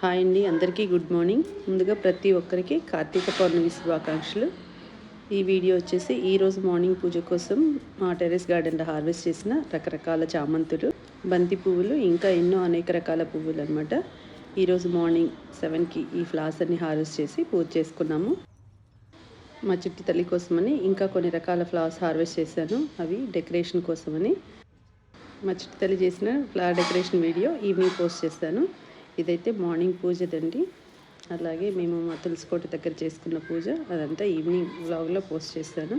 Hi అండి అందరికీ good morning. ముందుగా ప్రతి ఒక్కరికి కార్తీక పౌర్ణమి శుభాకాంక్షలు. ఈ వీడియో వచ్చేసి ఈరోజు మార్నింగ్ పూజ కోసం మా టెరెస్ గార్డెన్లో హార్వెస్ట్ చేసిన రకరకాల చామంతులు బంతి పువ్వులు ఇంకా ఎన్నో అనేక రకాల పువ్వులు అనమాట ఈరోజు మార్నింగ్ సెవెన్కి ఈ ఫ్లవర్స్ అన్ని హార్వెస్ట్ చేసి పూజ చేసుకున్నాము. మా చిట్టి తల్లి కోసమని ఇంకా కొన్ని రకాల ఫ్లవర్స్ హార్వెస్ట్ చేశాను. అవి డెకరేషన్ కోసమని. మా చిట్టి తల్లి చేసిన flower decoration video evening post చేస్తాను. ఇదైతే మార్నింగ్ పూజదండి అలాగే మేము మా తులసికోట దగ్గర చేసుకున్న పూజ అదంతా ఈవినింగ్ వ్లాగ్లో పోస్ట్ చేస్తాను.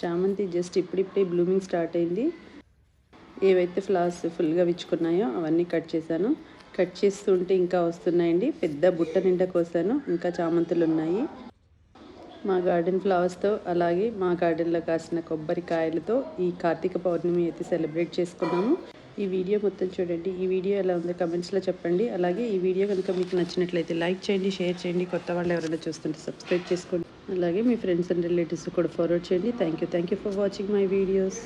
చామంతి జస్ట్ ఇప్పుడిప్పుడే బ్లూమింగ్ స్టార్ట్ అయింది. ఏవైతే ఫ్లవర్స్ ఫుల్గా విచ్చుకున్నాయో అవన్నీ కట్ చేశాను. కట్ చేస్తుంటే ఇంకా వస్తున్నాయండి. పెద్ద బుట్ట నిండా కోసాను. ఇంకా చామంతులు ఉన్నాయి. మా గార్డెన్ ఫ్లవర్స్తో అలాగే మా గార్డెన్లో కాసిన కొబ్బరికాయలతో ఈ కార్తీక పౌర్ణమి అయితే సెలబ్రేట్ చేసుకున్నాము. ఈ వీడియో మొత్తం చూడండి. ఈ వీడియో ఎలా ఉందో కమెంట్స్లో చెప్పండి. అలాగే ఈ వీడియో కనుక మీకు నచ్చినట్లయితే లైక్ చేయండి షేర్ చేయండి. కొత్త వాళ్ళు ఎవరైనా చూస్తుంటే సబ్స్క్రైబ్ చేసుకోండి. అలాగే మీ ఫ్రెండ్స్ అండ్ రిలేటివ్స్ కూడా ఫార్వర్డ్ చేయండి. Thank you thank you for watching my videos.